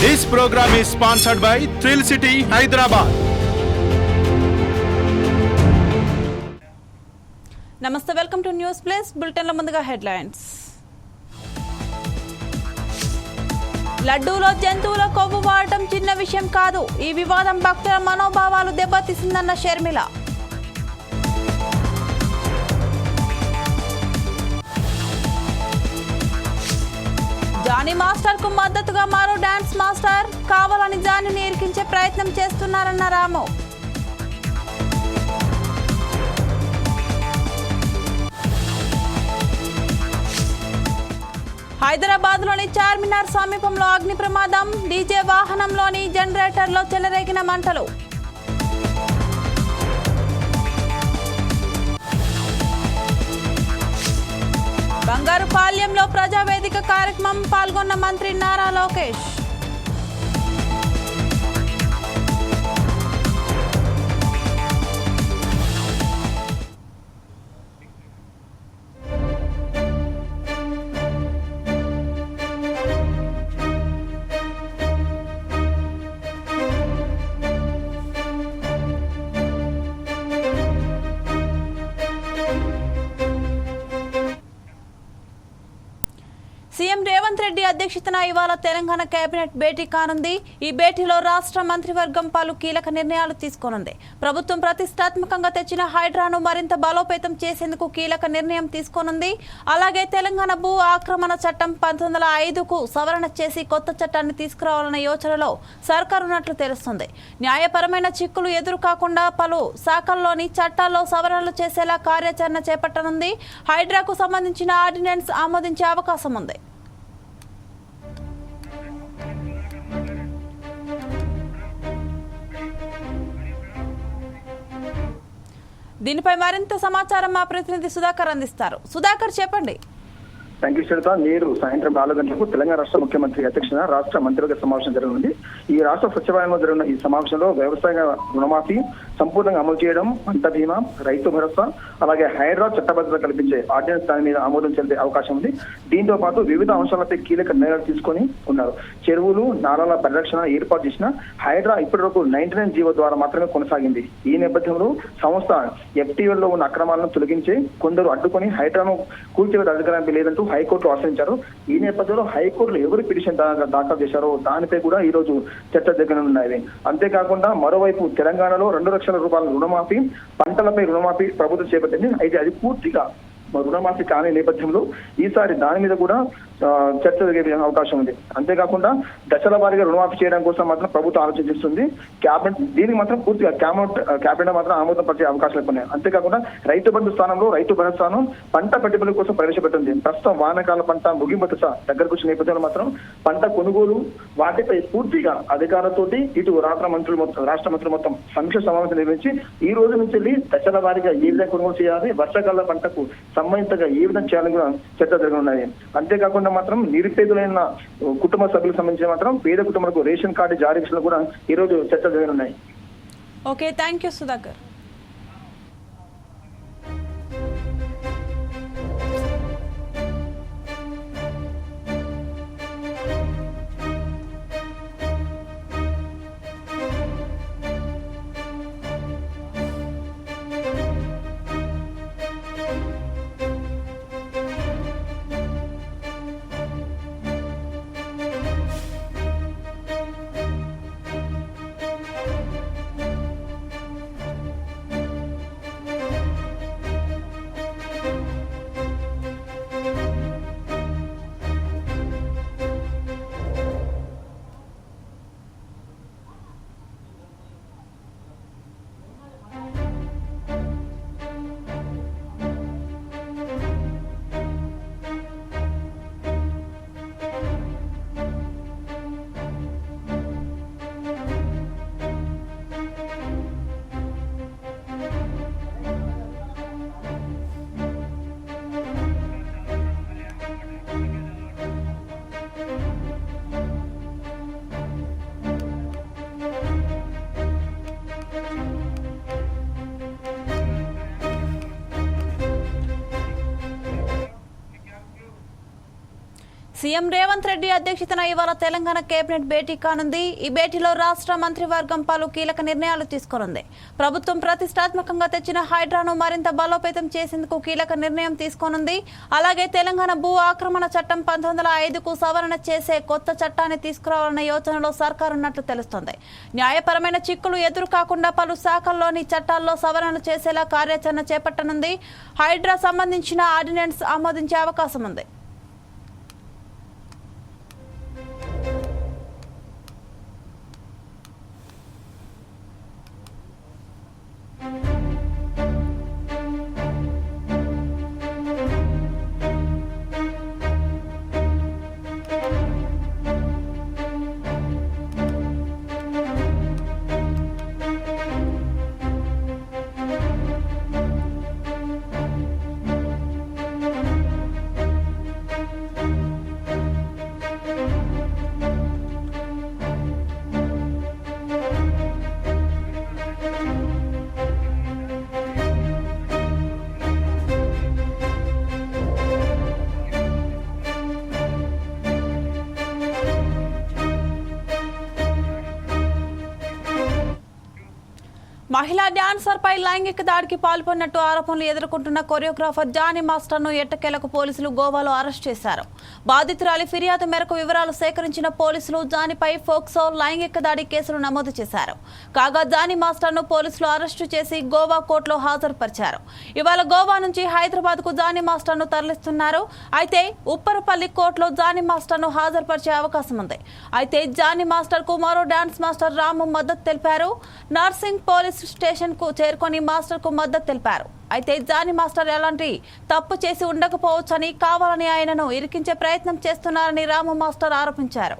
This program is sponsored by thrill city Hyderabad నమస్తే welcome to news place బులెటిన్ల ముందుగా headlines లడ్డూలో జంతువుల కొవ్వు వాడటం చిన్న విషయం కాదు. ఈ వివాదం భక్తుల మనోభావాలు దెబ్బతీసిందన్న షర్మిల. కానీ మాస్టర్కు మద్దతుగా మరో డాన్స్ మాస్టర్ కావాలని దాన్ని ఇరికించే ప్రయత్నం చేస్తున్నారన్న రాము. హైదరాబాద్లోని చార్మినార్ సమీపంలో అగ్ని ప్రమాదం డీజే వాహనంలోని జనరేటర్లో చెలరేగిన మంటలు. బంగారు ప్రజావేదిక కార్యక్రమం పాల్గొన్న మంత్రి నారా లోకేష్. అధ్యక్షతన ఇవాళ తెలంగాణ కేబినెట్ భేటీ కానుంది. ఈ భేటీలో రాష్ట్ర మంత్రివర్గం పలు కీలక నిర్ణయాలు తీసుకోనుంది. ప్రభుత్వం ప్రతిష్టాత్మకంగా తెచ్చిన హైడ్రాను మరింత బలోపేతం చేసేందుకు కీలక నిర్ణయం తీసుకోనుంది. అలాగే తెలంగాణ భూ ఆక్రమణ చట్టం పంతొమ్మిది వందల ఐదుకు సవరణ చేసి కొత్త చట్టాన్ని తీసుకురావాలన్న యోచనలో సర్కారు ఉన్నట్లు తెలుస్తుంది. న్యాయపరమైన చిక్కులు ఎదురు కాకుండా పలు శాఖల్లోని చట్టాల్లో సవరణలు చేసేలా కార్యాచరణ చేపట్టనుంది. హైడ్రాకు సంబంధించిన ఆర్డినెన్స్ ఆమోదించే అవకాశం ఉంది దీనిపై మరింత సమాచారం మా ప్రతినిధి సుధాకర్ అందిస్తారు. సుధాకర్ చెప్పండి. థ్యాంక్ యూ శ్రీత నేడు సాయంత్రం నాలుగు గంటలకు తెలంగాణ రాష్ట్ర ముఖ్యమంత్రి అధ్యక్షతన రాష్ట్ర మంత్రివర్గ సమావేశం జరగనుంది. ఈ రాష్ట్ర సచివాలయంలో జరిగిన ఈ సమావేశంలో వ్యవసాయ రుణమాఫీ సంపూర్ణంగా అమలు చేయడం పంట బీమా రైతు భరోసా అలాగే హైదరాబాద్ చట్టబద్ధత కల్పించే ఆర్డినెన్స్ దాని మీద ఆమోదం చెందే అవకాశం ఉంది. దీంతో పాటు వివిధ అంశాలపై కీలక నిర్ణయాలు తీసుకొని ఉన్నారు. చెరువులు నాలాల పరిరక్షణ ఏర్పాటు చేసిన హైడ్రా ఇప్పటి వరకు నైన్టీ నైన్ జీవో ద్వారా మాత్రమే కొనసాగింది. ఈ నేపథ్యంలో సంస్థ ఎఫ్టీఎల్లో ఉన్న అక్రమాలను తొలగించి కొందరు అడ్డుకొని హైడ్రాను కూల్చివేత అధికారానికి లేదంటూ హైకోర్టు ఆశ్రయించారు. ఈ నేపథ్యంలో హైకోర్టులో ఎవరు పిటిషన్ దాఖలు చేశారో దానిపై కూడా ఈ రోజు చర్చ జరగనున్నాయి. అంతేకాకుండా మరోవైపు తెలంగాణలో రెండు లక్షల రూపాయల రుణమాఫీ పంటలపై రుణమాఫీ ప్రభుత్వం చేపట్టింది. అయితే అది పూర్తిగా రుణమాఫీ కాని నేపథ్యంలో ఈసారి దాని మీద కూడా చర్చ జరిగే అవకాశం ఉంది. అంతేకాకుండా దశల వారీగా రుణమాఫీ చేయడం కోసం మాత్రం ప్రభుత్వం ఆలోచిస్తుంది క్యాబినెట్ దీనికి మాత్రం పూర్తిగా క్యాబినెట్ క్యాబినెట్ మాత్రం ఆమోదం పరిచే అవకాశాలు ఉన్నాయి. అంతేకాకుండా రైతు బంధు స్థానంలో రైతు భరోసాను పంట పెట్టుబడుల కోసం ప్రవేశపెట్టింది. ప్రస్తుతం వానకాల పంట ముగింపు దశ దగ్గరకు వచ్చిన నేపథ్యంలో మాత్రం పంట కొనుగోలు వాటిపై పూర్తిగా అధికారులతోటి ఇటు రాష్ట్ర మంత్రులు మొత్తం రాష్ట్ర మంత్రులు మొత్తం సమీక్ష సమావేశం నిర్వహించి ఈ రోజు నుంచి వెళ్ళి దశల వారీగా ఏ విధంగా కొనుగోలు చేయాలి వర్షాకాల పంటకు సంబంధితంగా ఏ విధంగా చేయాలని కూడా చర్చ జరగనున్నాయి. అంతేకాకుండా మాత్రం నిరుపేదలైన కుటుంబ సభ్యులకు సంబంధించిన మాత్రం పేద కుటుంబాలకు రేషన్ కార్డు జారీ విషయంలో కూడా ఈ రోజు చర్చ జరగనున్నాయి. Okay thank you Sudhakar. CM Revanth Reddy అధ్యక్షతన ఇవాళ తెలంగాణ కేబినెట్ భేటీ కానుంది. ఈ భేటీలో రాష్ట్ర మంత్రివర్గం పలు కీలక నిర్ణయాలు తీసుకోనుంది. ప్రభుత్వం ప్రతిష్టాత్మకంగా తెచ్చిన హైడ్రాను మరింత బలోపేతం చేసేందుకు కీలక నిర్ణయం తీసుకోనుంది. అలాగే తెలంగాణ భూ ఆక్రమణ చట్టం పంతొమ్మిది వందల ఐదుకు సవరణ చేసే కొత్త చట్టాన్ని తీసుకురావాలన్న యోచనలో సర్కారు ఉన్నట్లు తెలుస్తోంది. న్యాయపరమైన చిక్కులు ఎదురు కాకుండా పలు శాఖల్లోని చట్టాల్లో సవరణ చేసేలా కార్యాచరణ చేపట్టనుంది. హైడ్రా సంబంధించిన ఆర్డినెన్స్ ఆమోదించే అవకాశం ఉంది మహిళా డాన్సర్పై లైంగిక దాడికి పాల్పడినట్టు ఆరోపణలు ఎదుర్కొంటున్న కొరియోగ్రాఫర్ జానీ మాస్టర్ను ఎట్టకేలకు పోలీసులు గోవాలో అరెస్ట్ చేశారు. బాధితురాలి ఫిర్యాదు మేరకు వివరాలు సేకరించిన పోలీసులు జానిపై ఫోక్సో లైంగిక దాడి కేసులు నమోదు చేశారు. కాగా జానీ మాస్టర్ను పోలీసులు అరెస్టు చేసి గోవా కోర్టులో హాజరుపరిచారు. ఇవాళ గోవా నుంచి హైదరాబాద్కు జానీ మాస్టర్ను తరలిస్తున్నారు. అయితే ఉప్పరపల్లి కోర్టులో జానీ మాస్టర్ను హాజరుపరిచే అవకాశం ఉంది. అయితే జానీ మాస్టర్కు మరో డాన్స్ మాస్టర్ రాము మద్దతు తెలిపారు. నర్సింగ్ పోలీస్ స్టేషన్కు చేరుకొని మాస్టర్కు మద్దతు తెలిపారు. అయితే జానీ మాస్టర్ ఎలాంటి తప్పు చేసి ఉండకపోవచ్చని కావాలని ఆయనను ఇరికించే ప్రయత్నం చేస్తున్నారని రాము మాస్టర్ ఆరోపించారు.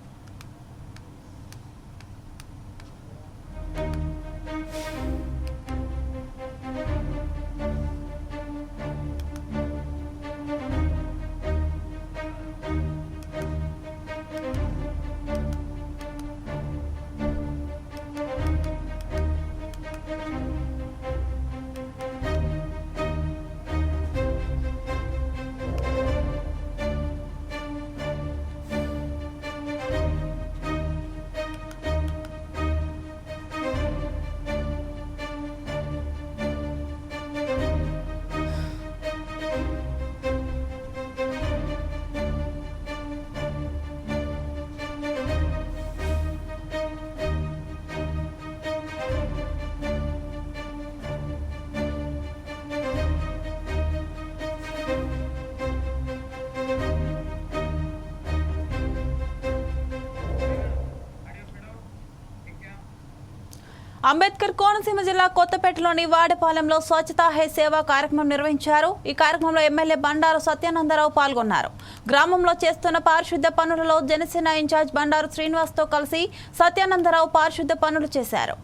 అంబేద్కర్ కోనసీమ జిల్లా కొత్తపేటలోని వాడపాలెంలో స్వచ్ఛతా హై సేవా కార్యక్రమం నిర్వహించారు. ఈ కార్యక్రమంలో ఎమ్మెల్యే బండారు సత్యానందరావు పాల్గొన్నారు. గ్రామంలో చేస్తున్న పారిశుద్ధ్య పనులలో జనసేన ఇన్ఛార్జ్ బండారు శ్రీనివాస్తో కలిసి సత్యానందరావు పారిశుద్ధ్య పనులు చేశారు.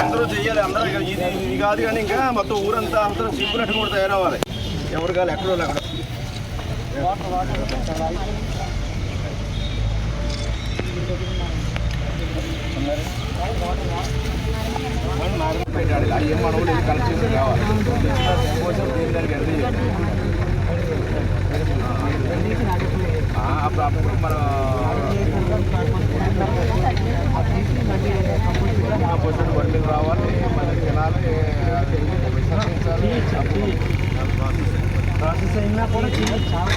అందరూ చెయ్యాలి అందరూ ఇది ఇది కాదు కానీ ఇంకా మొత్తం ఊరంతా అందరూ సిగ్గునట్టు కూడా తయారవ్వాలి. ఎవరు కాదు ఎక్కడో అక్కడ? పెట్టాలి అయ్యి మన కలెక్ట్ చేసి కావాలి అప్పుడు అప్పుడు మన పొద్దున్న బండ్లు రావాలి మళ్ళీ తినాలి ప్రాసెస్ అయినా కూడా చాలా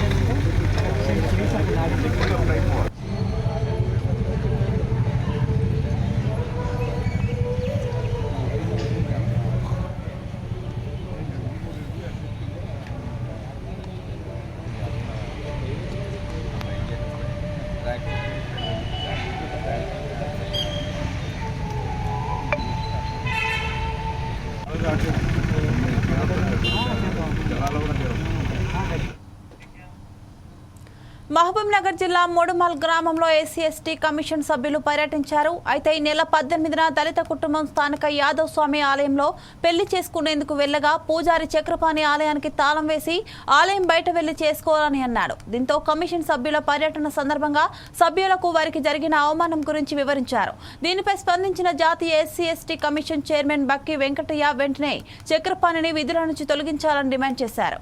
కరీంనగర్ నగర్ జిల్లా మొడుమల్ గ్రామంలో ఎస్సీ ఎస్టీ కమిషన్ సభ్యులు పర్యటించారు. అయితే ఈ నెల పద్దెనిమిదిన దళిత కుటుంబం స్థానిక యాదవ్ స్వామి ఆలయంలో పెళ్ళి చేసుకునేందుకు వెళ్ళగా పూజారి చక్రపాణి ఆలయానికి తాళం వేసి ఆలయం బయట వెళ్ళి చేసుకోవాలని అన్నాడు దీంతో కమిషన్ సభ్యుల పర్యటన సందర్భంగా సభ్యులకు వారికి జరిగిన అవమానం గురించి వివరించారు. దీనిపై స్పందించిన జాతీయ SC ST commission chairman Bakki Venkataiah వెంటనే చక్రపాణిని విధుల నుంచి తొలగించాలని డిమాండ్ చేశారు.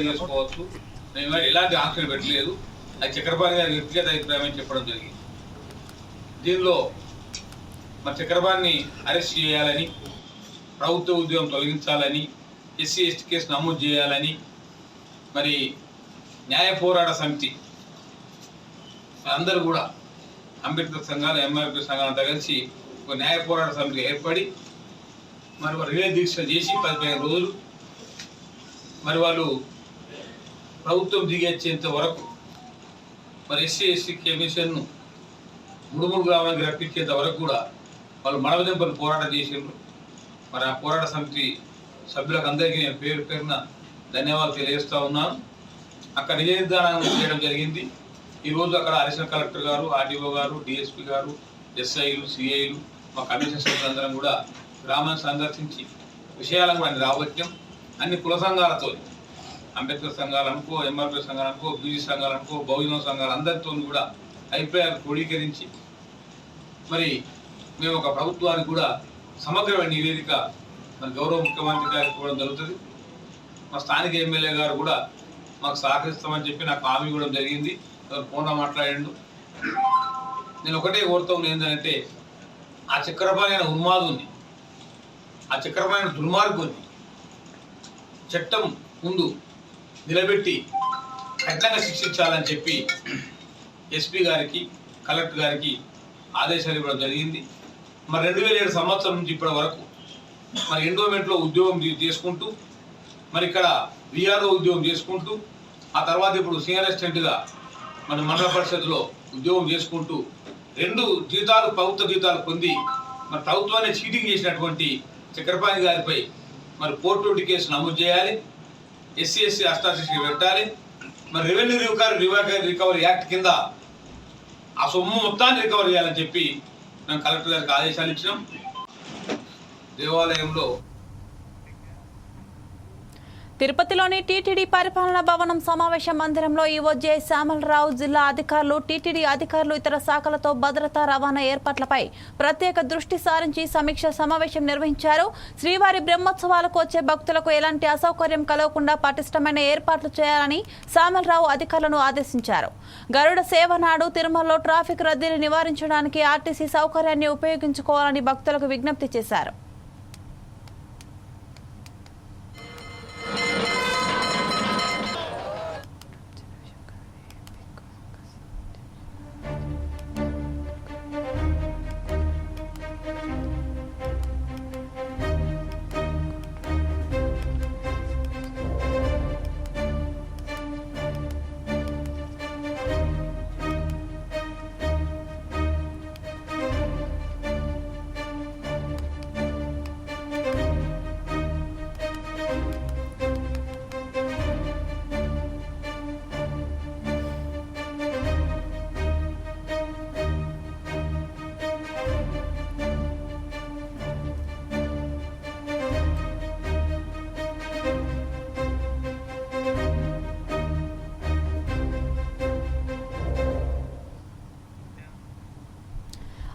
చేసుకోవచ్చు ఎలాంటి ఆంక్షలు పెట్టలేదు అది చక్రపాణి గారి వ్యక్తిగత అభిప్రాయం అని చెప్పడం జరిగింది దీనిలో మరి చక్రపాణిని అరెస్ట్ చేయాలని ప్రభుత్వ ఉద్యోగం తొలగించాలని ఎస్సీ ఎస్టీ కేసు నమోదు చేయాలని మరి న్యాయ పోరాట సమితి అందరూ కూడా అంబేద్కర్ సంఘాలు ఎంఆర్పీ సంఘాలంతా కలిసి ఒక న్యాయ పోరాట సమితి ఏర్పడి మరి రిలే దీక్ష చేసి పదిహేను రోజులు మరి వాళ్ళు ప్రభుత్వం దిగేంత వరకు మరి ఎస్సీ ఎస్సీ కమిషన్ను ముడుముడు గ్రామానికి రప్పించేంత వరకు కూడా వాళ్ళు మడవదెంపలు పోరాటం చేసిండ్రు. మరి ఆ పోరాట సమితి సభ్యులకు అందరికీ నేను పేరు పేరున ధన్యవాదాలు తెలియజేస్తూ ఉన్నాను. అక్కడ నిజనిర్ధారణ చేయడం జరిగింది. ఈరోజు అక్కడ అడిషనల్ కలెక్టర్ గారు ఆర్డీఓ గారు డిఎస్పీ గారు ఎస్ఐలు సిఐలు మా కమిషన్ సభ్యులందరం కూడా గ్రామాన్ని సందర్శించి విషయాలను మనం రావచ్చాం అన్ని కుల సంఘాలతో అంబేద్కర్ సంఘాలు అనుకో ఎంఆర్పీ సంఘాలు అనుకో బీజీ సంఘాలు అనుకో బహుజన సంఘాలు అందరితో కూడా అభిప్రాయాలు క్రోడీకరించి మరి మేము ఒక ప్రభుత్వానికి కూడా సమగ్రమైన నివేదిక మన గౌరవ ముఖ్యమంత్రి గారికి ఇవ్వడం జరుగుతుంది. మా స్థానిక ఎమ్మెల్యే గారు కూడా మాకు సహకరిస్తామని చెప్పి నాకు హామీ కూడా జరిగింది. ఫోన్లో మాట్లాడండు. నేను ఒకటే కోరుతా ఉంది ఏంటంటే ఆ చక్రమైన ఉన్మాదుని ఆ చక్రమైన దుర్మార్గుని చట్టం ముందు నిలబెట్టి కఠినంగా శిక్షించాలని చెప్పి ఎస్పీ గారికి కలెక్టర్ గారికి ఆదేశాలు ఇవ్వడం జరిగింది. మరి రెండు వేల ఏడు సంవత్సరం నుంచి ఇప్పటి వరకు మరి ఎండోమెంట్లో ఉద్యోగం చేసుకుంటూ మరి ఇక్కడ విఆర్ఓ ఉద్యోగం చేసుకుంటూ ఆ తర్వాత ఇప్పుడు సీనియర్ అసిస్టెంట్గా మన మండల పరిషత్లో ఉద్యోగం చేసుకుంటూ రెండు జీతాలు ప్రభుత్వ జీతాలు పొంది మరి ప్రభుత్వాన్ని చీటింగ్ చేసినటువంటి చక్రపాణి గారిపై మరి పోర్టోటి కేసు నమోదు చేయాలి. ఎస్సీ ఎస్సీ అష్టాశిక్ష పెట్టాలి. మరి revenue recovery recovery recovery act కింద ఆ సొమ్ము మొత్తాన్ని రికవర్ చేయాలని చెప్పి మేము కలెక్టర్ గారికి ఆదేశాలు ఇచ్చినాం. దేవాలయంలో తిరుపతిలోని టీటీడీ పరిపాలనా భవనం సమావేశ మందిరంలో ఈవో జె శ్యామలరావు జిల్లా అధికారులు టీటీడీ అధికారులు ఇతర శాఖలతో భద్రతా రవాణా ఏర్పాట్లపై ప్రత్యేక దృష్టి సారించి సమీక్ష సమావేశం నిర్వహించారు. శ్రీవారి బ్రహ్మోత్సవాలకు వచ్చే భక్తులకు ఎలాంటి అసౌకర్యం కలగకుండా పటిష్టమైన ఏర్పాట్లు చేయాలని శ్యామలరావు అధికారులను ఆదేశించారు. గరుడ సేవ నాడు తిరుమలలో ట్రాఫిక్ రద్దీని నివారించడానికి ఆర్టీసీ సౌకర్యాన్ని ఉపయోగించుకోవాలని భక్తులకు విజ్ఞప్తి చేశారు.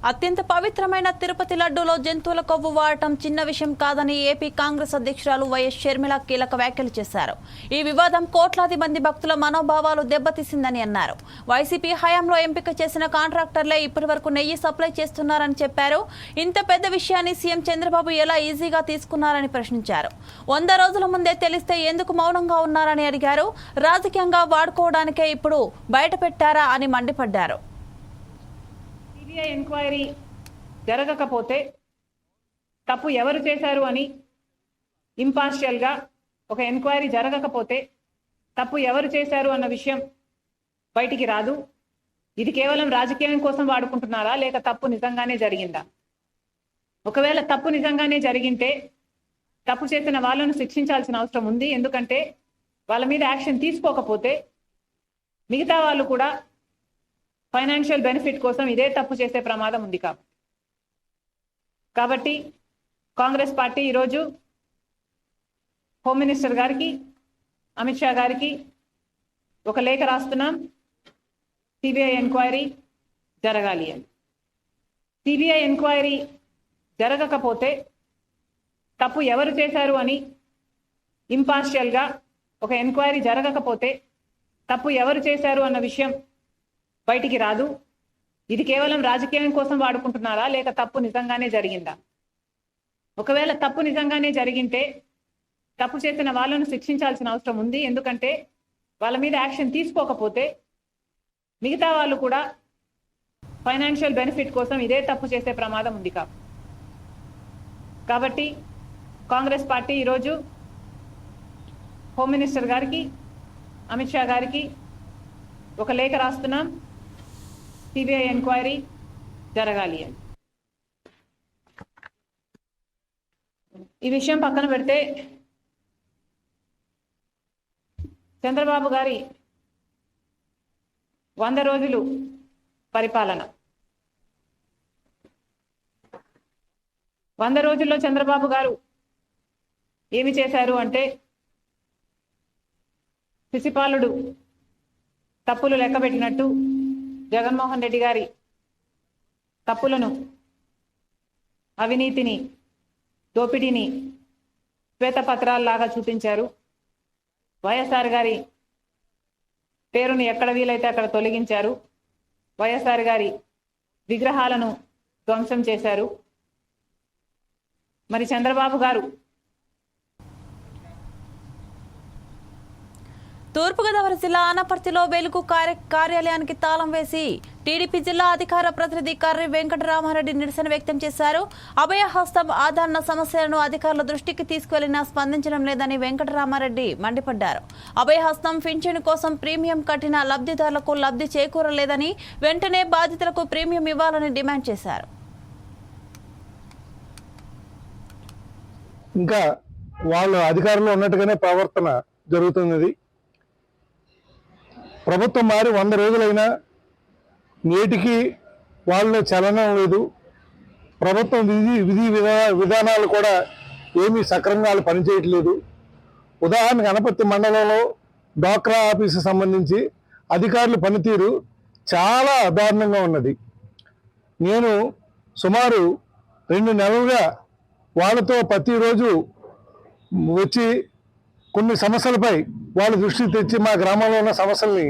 అత్యంత పవిత్రమైన తిరుపతి లడ్డూలో జంతువుల కొవ్వు వాడటం చిన్న విషయం కాదని ఏపీ కాంగ్రెస్ అధ్యక్షురాలు వైఎస్ షర్మిల కీలక వ్యాఖ్యలు చేశారు. ఈ వివాదం కోట్లాది మంది భక్తుల మనోభావాలు దెబ్బతీసిందని అన్నారు. వైసీపీ హయాంలో ఎంపిక చేసిన కాంట్రాక్టర్లే ఇప్పటి వరకు నెయ్యి సప్లై చేస్తున్నారని చెప్పారు. ఇంత పెద్ద విషయాన్ని సీఎం చంద్రబాబు ఎలా ఈజీగా తీసుకున్నారని ప్రశ్నించారు. వంద రోజుల ముందే తెలిస్తే ఎందుకు మౌనంగా ఉన్నారని అడిగారు. రాజకీయంగా వాడుకోవడానికే ఇప్పుడు బయట పెట్టారా అని మండిపడ్డారు. సిబిఐ ఎంక్వైరీ జరగకపోతే తప్పు ఎవరు చేశారు అని ఇంపార్షియల్గా ఒక ఎంక్వైరీ జరగకపోతే తప్పు ఎవరు చేశారు అన్న విషయం బయటికి రాదు. ఇది కేవలం రాజకీయం కోసం వాడుకుంటున్నారా? లేక తప్పు నిజంగానే జరిగిందా? ఒకవేళ తప్పు నిజంగానే జరిగింటే తప్పు చేసిన వాళ్ళను శిక్షించాల్సిన అవసరం ఉంది. ఎందుకంటే వాళ్ళ మీద యాక్షన్ తీసుకోకపోతే మిగతా వాళ్ళు కూడా ఫైనాన్షియల్ బెనిఫిట్ కోసం ఇదే తప్పు చేసే ప్రమాదం ఉంది కాబట్టి కాబట్టి కాంగ్రెస్ పార్టీ ఈరోజు హోమ్ మినిస్టర్ గారికి అమిత్ షా గారికి ఒక లేఖ రాస్తున్నాం. సిబిఐ ఎంక్వైరీ జరగాలి అని. సిబిఐ ఎంక్వైరీ జరగకపోతే తప్పు ఎవరు చేశారు అని ఇంపార్షియల్గా ఒక ఎంక్వైరీ జరగకపోతే తప్పు ఎవరు చేశారు అన్న విషయం బయటికి రాదు. ఇది కేవలం రాజకీయం కోసం వాడుకుంటున్నారా? లేక తప్పు నిజంగానే జరిగిందా? ఒకవేళ తప్పు నిజంగానే జరిగింటే తప్పు చేసిన వాళ్ళను శిక్షించాల్సిన అవసరం ఉంది. ఎందుకంటే వాళ్ళ మీద యాక్షన్ తీసుకోకపోతే మిగతా వాళ్ళు కూడా ఫైనాన్షియల్ బెనిఫిట్ కోసం ఇదే తప్పు చేసే ప్రమాదం ఉంది కాబట్టి కాంగ్రెస్ పార్టీ ఈరోజు హోమ్ మినిస్టర్ గారికి అమిత్ షా గారికి ఒక లేఖ రాస్తున్నాం. సిబిఐ ఎంక్వైరీ జరగాలి అని. ఈ విషయం పక్కన పెడితే చంద్రబాబు గారి వంద రోజులు పరిపాలన. వంద రోజుల్లో చంద్రబాబు గారు ఏమి చేశారు అంటే శిశుపాలుడు తప్పులు లెక్కబెట్టినట్టు జగన్మోహన్ రెడ్డి గారి తప్పులను అవినీతిని దోపిడీని శ్వేతపత్రాల్లాగా చూపించారు. వైఎస్ఆర్ గారి పేరును ఎక్కడ వీలైతే అక్కడ తొలగించారు. వైఎస్ఆర్ గారి విగ్రహాలను ధ్వంసం చేశారు. మరి చంద్రబాబు గారు తూర్పుగోదావరి జిల్లా ఆనపర్తిలో వెలుగు కార్య కార్యాలయానికి తాళం వేసి టీడీపీ జిల్లా అధికార ప్రతినిధి కర్రి వెంకటరామారెడ్డి నిరసన వ్యక్తం చేశారు. అభయహస్తం ఆదరణ సమస్యలను అధికారుల దృష్టికి తీసుకువెళ్ళినా స్పందించడం లేదని వెంకటరామారెడ్డి మండిపడ్డారు. అభయహస్తం పింఛను కోసం ప్రీమియం కట్టిన లబ్ధిదారులకు లబ్ధి చేకూరలేదని వెంటనే బాధితులకు ప్రీమియం ఇవ్వాలని డిమాండ్ చేశారు. ఇంకా వాళ్ళు అధికారంలో ఉన్నట్టుగానే ప్రవర్తన జరుగుతున్నది. ప్రభుత్వం మారి వంద రోజులైనా నేటికి వాళ్ళ చలనం లేదు. ప్రభుత్వం విధి విధి విధా విధానాలు కూడా ఏమీ సక్రమంగా వాళ్ళు పనిచేయట్లేదు. ఉదాహరణకు గణపతి మండలంలో డాక్రా ఆఫీసు సంబంధించి అధికారుల పనితీరు చాలా దారుణంగా ఉన్నది. నేను సుమారు రెండు నెలలుగా వాళ్ళతో ప్రతిరోజు వచ్చి కొన్ని సమస్యలపై వాళ్ళ దృష్టికి తెచ్చి మా గ్రామంలో ఉన్న సమస్యల్ని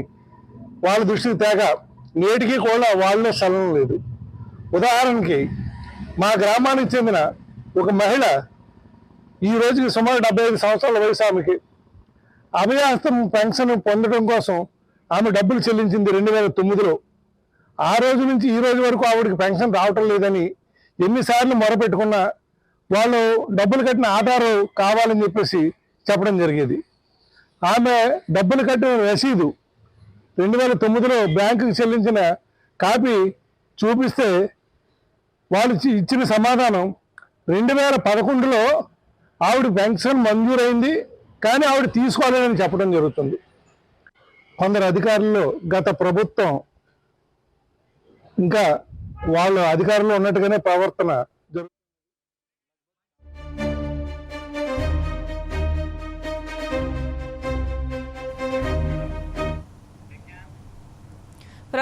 వాళ్ళ దృష్టికి తేక నేటికి కూడా వాళ్ళలో చలనం లేదు. ఉదాహరణకి మా గ్రామానికి చెందిన ఒక మహిళ ఈ రోజుకి సుమారు డెబ్బై ఐదు సంవత్సరాల వయసు ఆమెకి. అభయాస్తం పెన్షన్ పొందడం కోసం ఆమె డబ్బులు చెల్లించింది రెండు వేల తొమ్మిదిలో. ఆ రోజు నుంచి ఈ రోజు వరకు ఆవిడకి పెన్షన్ రావటం లేదని ఎన్నిసార్లు మొరపెట్టుకున్నా వాళ్ళు డబ్బులు కట్టిన ఆధారు కావాలని చెప్పేసి చెప్పడం జరిగేది. ఆమె డబ్బులు కట్టిన రసీదు రెండు వేల తొమ్మిదిలో బ్యాంకుకి చెల్లించిన కాపీ చూపిస్తే వాళ్ళు ఇచ్చిన సమాధానం రెండు వేల పదకొండులో ఆవిడ పెన్షన్ మంజూరైంది కానీ ఆవిడ తీసుకోలేదని చెప్పడం జరుగుతుంది. కొందరు అధికారులు గత ప్రభుత్వం ఇంకా వాళ్ళు అధికారంలో ఉన్నట్టుగానే ప్రవర్తన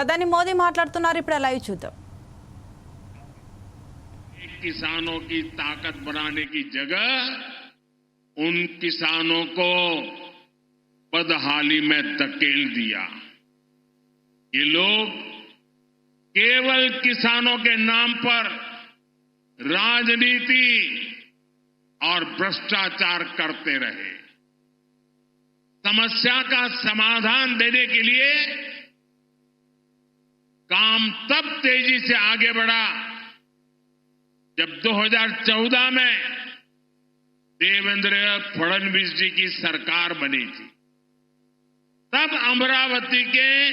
ప్రధాని మోదీ మాట్లాడుతున్నారు ఇప్పుడు లైవ్ చూద్దాం किसानों की ताकत बढ़ाने की जगह उन किसानों को बदहाली में धकेल दिया ये लोग केवल किसानों के नाम पर राजनीति और भ्रष्टाचार करते रहे समस्या का समाधान देने के लिए काम तब तेज़ी से आगे बढ़ा जब 2014 में देवेंद्र फडणवीस जी की सरकार बनी थी। तब अमरावती के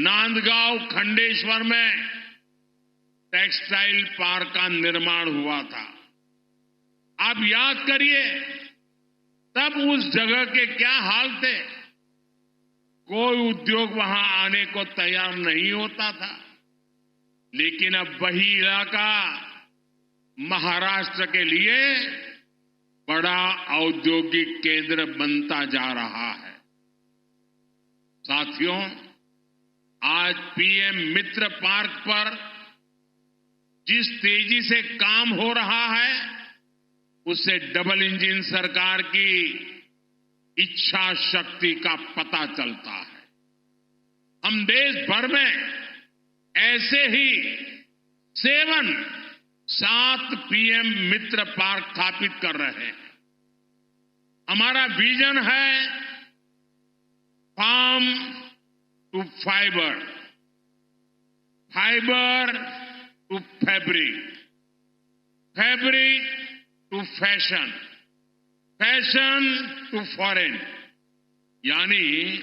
नांदगांव खंडेश्वर में टेक्सटाइल पार्क का निर्माण हुआ था। आप याद करिए, तब उस जगह के क्या हाल थे? कोई उद्योग वहाँ आने को तैयार नहीं होता था। लेकिन अब वही इलाका महाराष्ट्र के लिए बड़ा औद्योगिक केंद्र बनता जा रहा है। साथियों, आज पीएम मित्र पार्क पर जिस तेज़ी से काम हो रहा है उससे डबल इंजन सरकार की इच्छा शक्ति का पता चलता है। हम देश भर में ऐसे ही सेवन सात पीएम मित्र पार्क स्थापित कर रहे हैं। हमारा विजन है farm to fibre fibre to fabric fabric to fashion. Fashion to foreign, यानी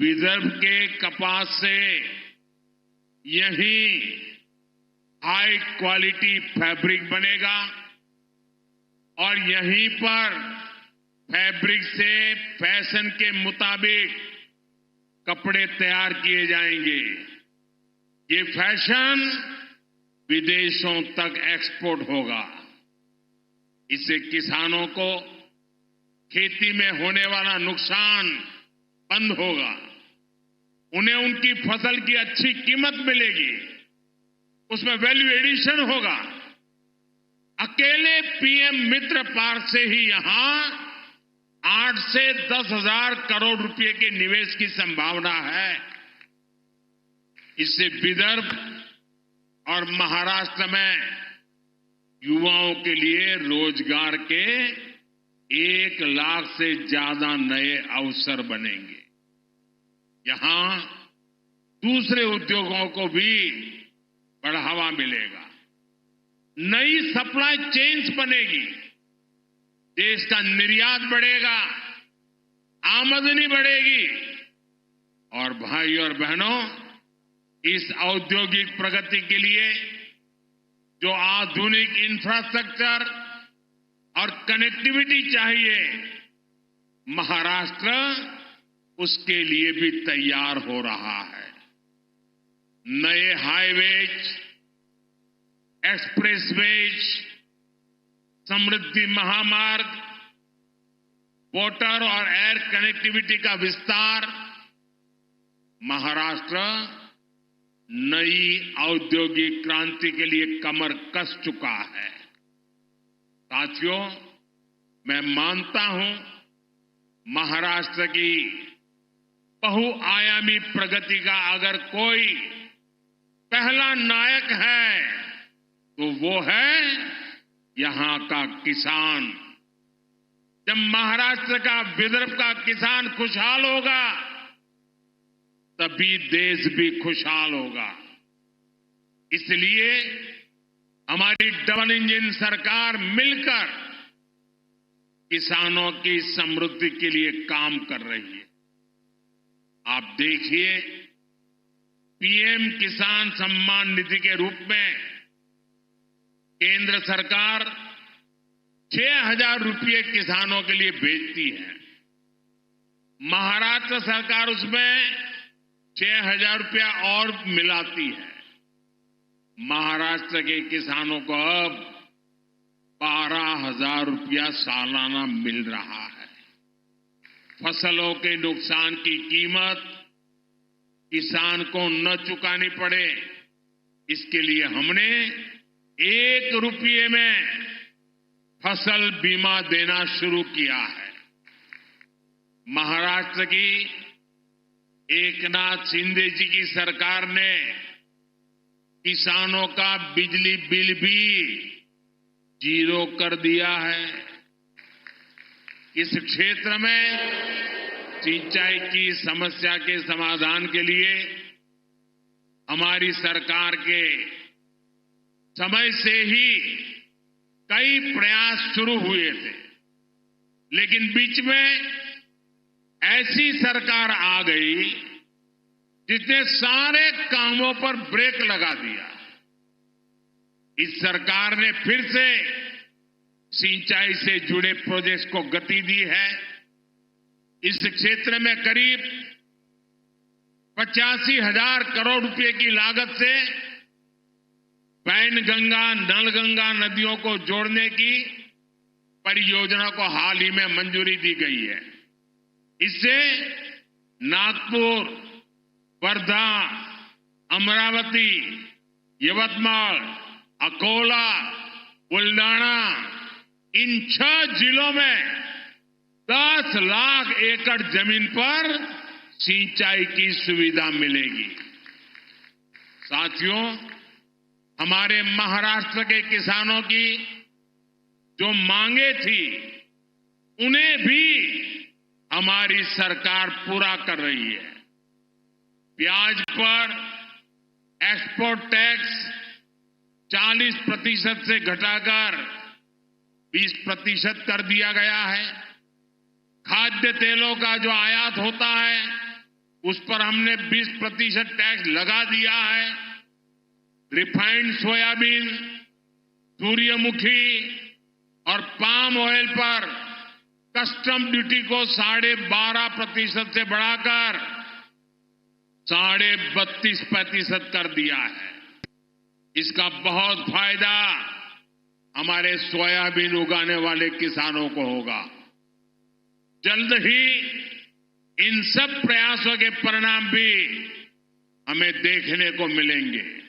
विदर्भ के कपास से यही हाई क्वालिटी फैब्रिक बनेगा और यहीं पर फैब्रिक से फ़ैशन के मुताबिक कपड़े तैयार किए जाएँगे। ये फ़ैशन विदेशों तक एक्सपोर्ट होगा। इससे किसानों को खेती में होने वाला नुकसान बंद होगा। उन्हें उनकी फ़सल की अच्छी कीमत मिलेगी। उसमें वैल्यू एडिशन होगा। अकेले पीएम मित्र पार्क से ही यहाँ आठ से दस हज़ार करोड़ रुपए के निवेश की संभावना है। इससे विदर्भ और महाराष्ट्र में युवाओं के लिए रोज़गार के एक लाख से ज़्यादा नए अवसर बनेंगे। यहाँ दूसरे उद्योगों को भी बढ़ावा मिलेगा। नई सप्लाई चेन्स बनेगी। देश का निर्यात बढ़ेगा, आमदनी बढ़ेगी। और भाई और बहनों, इस औद्योगिक प्रगति के लिए जो आधुनिक इंफ्रास्ट्रक्चर और कनेक्टिविटी चाहिए, महाराष्ट्र उसके लिए भी तैयार हो रहा है। नए हाईवेज एक्सप्रेसवेज समृद्धि महामार्ग वाटर और एयर कनेक्टिविटी का विस्तार महाराष्ट्र नई औद्योगिक क्रांति के लिए कमर कस चुका है। साथियों, मैं मानता हूँ महाराष्ट्र की बहुआयामी प्रगति का अगर कोई पहला नायक है तो वो है यहाँ का किसान। जब महाराष्ट्र का विदर्भ का किसान खुशहाल होगा तभी देश भी खुशहाल होगा। इसलिए हमारी डबल इंजन सरकार मिलकर किसानों की समृद्धि के लिए काम कर रही है। आप देखिए, पीएम किसान सम्मान निधि के रूप में केंद्र सरकार छह हज़ार रुपये किसानों के लिए भेजती है। महाराष्ट्र सरकार उसमें छह हज़ार रुपया और मिलाती है। महाराष्ट्र के किसानों को अब बारह हज़ार रुपया सालाना मिल रहा है। फ़सलों के नुकसान की कीमत किसान को न चुकानी पड़े। इसके लिए हमने एक रुपये में फ़सल बीमा देना शुरू किया है। महाराष्ट्र की एक नाथ शिंदे जी की सरकार ने किसानों का बिजली बिल भी ज़ीरो कर दिया है। इस क्षेत्र में सिंचाई की समस्या के समाधान के लिए हमारी सरकार के समय से ही कई प्रयास शुरू हुए थे। लेकिन बीच में ऐसी सरकार आ गई जिसने सारे कामों पर ब्रेक लगा दिया। इस सरकार ने फिर से सिंचाई से जुड़े प्रोजेक्ट को गति दी है। इस क्षेत्र में करीब पचासी हज़ार करोड़ रुपए की लागत से पैनगंगा नलगंगा नदियों को जोड़ने की परियोजना को हाल ही में मंजूरी दी गई है। इससे नागपुर, वर्धा, अमरावती, यवतमाल, अकोला बुल्डाना इन छह जिलों में 10 लाख एकड़ ज़मीन पर सिंचाई की सुविधा मिलेगी। साथियों, हमारे महाराष्ट्र के किसानों की जो मांगे थी, उन्हें भी हमारी सरकार पूरा कर रही है। प्याज पर एक्सपोर्ट टैक्स 40 प्रतिशत से घटाकर 20 प्रतिशत कर दिया गया है। खाद्य तेलों का जो आयात होता है, उस पर हमने 20 प्रतिशत टैक्स लगा दिया है। रिफाइंड सोयाबीन सूर्यमुखी और पाम ऑयल पर कस्टम ड्यूटी को साढ़े बारह प्रतिशत से बढ़ाकर साढ़े बत्तीस प्रतिशत कर दिया है। इसका बहुत फ़ायदा हमारे सोयाबीन उगाने वाले किसानों को होगा। जल्द ही इन सब प्रयासों के परिणाम भी हमें देखने को मिलेंगे।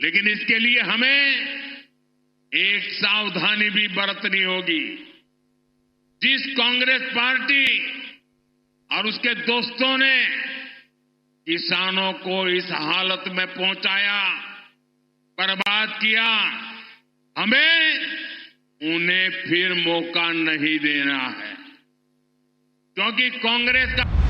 लेकिन इसके लिए हमें एक सावधानी भी बरतनी होगी। जिस कांग्रेस पार्टी और उसके दोस्तों ने किसानों को इस हालत में पहुँचाया, बर्बाद किया, हमें उन्हें फिर मौका नहीं देना है। क्योंकि कांग्रेस का